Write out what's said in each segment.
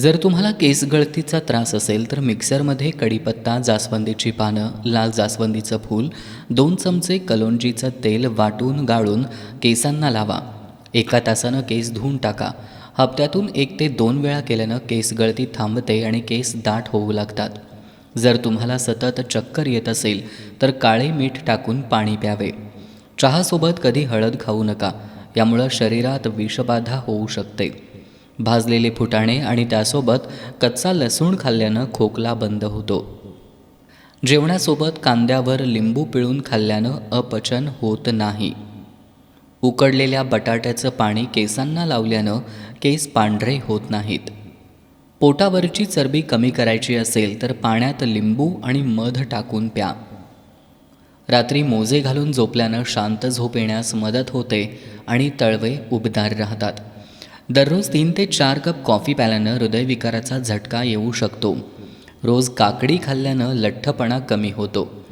जर तुम्हाला केस गळतीचा त्रास असेल तर मिक्सरमध्ये कढीपत्ता जास्वंदीची पानं लाल जास्वंदीचं फूल दोन चमचे कलोंजीचं तेल वाटून गाळून केसांना लावा. एका तासानं केस धुवून टाका. हप्त्यातून एक ते दोन वेळा केल्यानं केस गळती थांबते आणि केस दाट होऊ लागतात. जर तुम्हाला सतत चक्कर येत असेल तर काळे मीठ टाकून पाणी प्यावे. चहासोबत कधी हळद खाऊ नका. यामुळं शरीरात विषबाधा होऊ शकते. भाजलेले फुटाणे आणि त्यासोबत कच्चा लसूण खाल्ल्यानं खोकला बंद होतो. जेवणासोबत कांद्यावर लिंबू पिळून खाल्ल्यानं अपचन होत नाही. उकडलेल्या बटाट्याचं पाणी केसांना लावल्यानं केस पांढरे होत नाहीत. पोटावरची चरबी कमी करायची असेल तर पाण्यात लिंबू आणि मध टाकून प्या. रात्री मोजे घालून झोपल्यानं शांत झोप येण्यास मदत होते आणि तळवे उबदार राहतात. दररोज तीन ते चार कप कॉफी प्याल्यानं हृदयविकाराचा झटका येऊ शकतो. रोज काकडी खाल्ल्यानं लठ्ठपणा कमी होतो.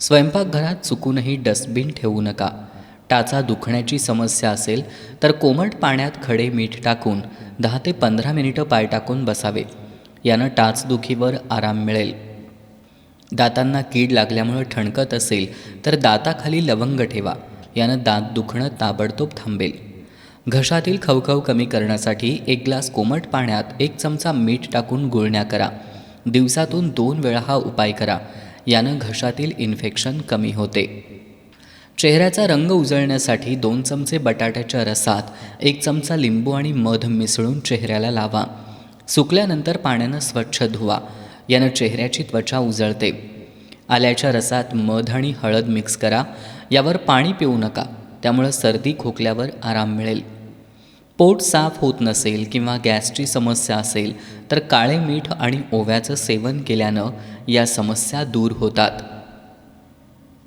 स्वयंपाकघरात चुकूनही डस्टबिन ठेवू नका. टाचा दुखण्याची समस्या असेल तर कोमट पाण्यात खडे मीठ टाकून दहा ते पंधरा मिनिटं पाय टाकून बसावे. यानं टाचदुखीवर आराम मिळेल. दातांना कीड लागल्यामुळं ठणकत असेल तर दाताखाली लवंग ठेवा. यानं दात दुखणं ताबडतोब थांबेल. घशातील खवखव कमी करण्यासाठी एक ग्लास कोमट पाण्यात एक चमचा मीठ टाकून गुळण्या करा. दिवसातून दोन वेळा हा उपाय करा. यानं घशातील इन्फेक्शन कमी होते. चेहऱ्याचा रंग उजळण्यासाठी दोन चमचे बटाट्याच्या रसात एक चमचा लिंबू आणि मध मिसळून चेहऱ्याला लावा. सुकल्यानंतर पाण्यानं स्वच्छ धुवा. यानं चेहऱ्याची त्वचा उजळते. आल्याच्या रसात मध आणि हळद मिक्स करा. यावर पाणी पिऊ नका. त्यामुळं सर्दी खोकल्यावर आराम मिळेल. पोट साफ होत नसेल किंवा गॅसची समस्या असेल तर काळे मीठ आणि ओव्याचं सेवन केल्यानं या समस्या दूर होतात.